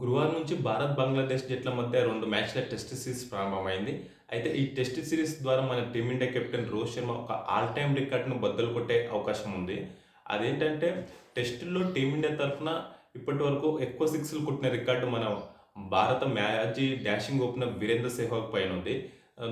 గురువారం నుంచి భారత్ బంగ్లాదేశ్ జట్ల మధ్య రెండు మ్యాచ్ల టెస్ట్ సిరీస్ ప్రారంభమైంది. అయితే ఈ టెస్ట్ సిరీస్ ద్వారా మన టీమిండియా కెప్టెన్ రోహిత్ శర్మ ఒక ఆల్ టైమ్ రికార్డును బద్దలు కొట్టే అవకాశం ఉంది. అదేంటంటే టెస్టుల్లో టీమిండియా తరఫున ఇప్పటి వరకు ఎక్కువ సిక్స్లు కొట్టిన రికార్డు మన భారత match dashing opener Virender Sehwag పైన ఉంది.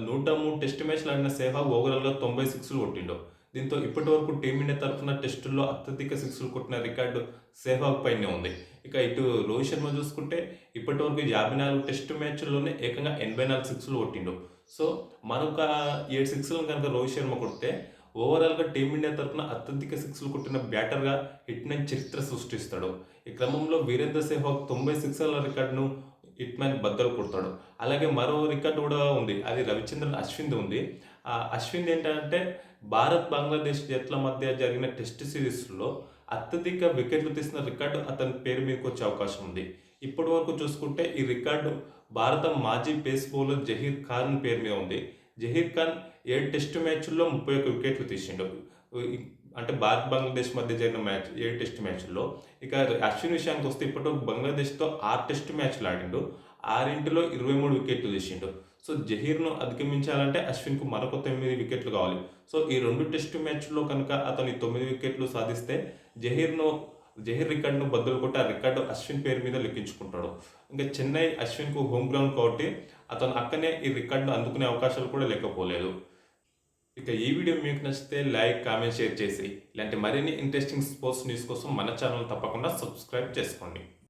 నూట మూడు టెస్ట్ మ్యాచ్లు ఆడిన సెహ్వాగ్ ఓవరాల్గా తొంభై సిక్స్లు కొట్టిండు. దీంతో ఇప్పటి వరకు టీమిండియా తరఫున టెస్టుల్లో అత్యధిక సిక్స్లు కొట్టిన రికార్డు సెహ్వాగ్ పైనే ఉంది. ఇక ఇటు రోహిత్ శర్మ చూసుకుంటే ఇప్పటి వరకు యాభై నాలుగు టెస్ట్ మ్యాచ్ల్లోనే ఏకంగా ఎనభై నాలుగు సిక్స్లు కొట్టిండు. సో మరొక ఏడు సిక్స్లు కనుక రోహిత్ శర్మ కొడితే ఓవరాల్గా టీమిండియా తరఫున అత్యధిక సిక్స్లు కొట్టిన బ్యాటర్గా హిట్ మ్యాన్ చరిత్ర సృష్టిస్తాడు. ఈ క్రమంలో వీరేంద్ర సెహ్వాగ్ తొంభై సిక్స్ల రికార్డును హిట్ బద్దలు కొడతాడు. అలాగే మరో రికార్డు కూడా ఉంది. అది రవిచంద్రన్ అశ్విన్ ఉంది. అశ్విన్ ఏంటంటే భారత్ బంగ్లాదేశ్ జట్ల మధ్య జరిగిన టెస్ట్ సిరీస్లో అత్యధిక వికెట్లు తీసిన రికార్డు అతని పేరు మీదకి వచ్చే అవకాశం ఉంది. ఇప్పటి వరకు చూసుకుంటే ఈ రికార్డు భారత మాజీ పేస్ బౌలర్ జహీర్ ఖాన్ పేరు మీద ఉంది. జహీర్ ఖాన్ ఏడు టెస్ట్ మ్యాచ్ల్లో ముప్పై ఒక్క వికెట్లు తీసిండు. అంటే భారత్ బంగ్లాదేశ్ మధ్య జరిగిన మ్యాచ్ ఏడు టెస్ట్ మ్యాచ్లో ఇక అశ్విన్ విషయానికి వస్తే ఇప్పటివరకు బంగ్లాదేశ్తో ఆరు టెస్ట్ మ్యాచ్లు ఆడిండు. ఆరింటిలో ఇరవై మూడు వికెట్లు తీసిండు. సో జహీర్ను అధిగమించాలంటే అశ్విన్కు మరొక తొమ్మిది వికెట్లు కావాలి. సో ఈ రెండు టెస్ట్ మ్యాచ్లో కనుక అతని తొమ్మిది వికెట్లు సాధిస్తే జహీర్ను జహీర్ రికార్డును బద్దలు కొట్టి ఆ రికార్డు అశ్విన్ పేరు మీద లెక్కించుకుంటాడు. ఇంకా చెన్నై అశ్విన్కు హోమ్ గ్రౌండ్ కాబట్టి అతను అక్కనే ఈ రికార్డును అందుకునే అవకాశాలు కూడా లేకపోలేదు. ఇక ఈ వీడియో మీకు నచ్చితే లైక్ కామెంట్ షేర్ చేసి. ఇలాంటి మరిన్ని ఇంట్రెస్టింగ్ స్పోర్ట్స్ న్యూస్ కోసం మన ఛానల్ తప్పకుండా సబ్స్క్రైబ్ చేసుకోండి.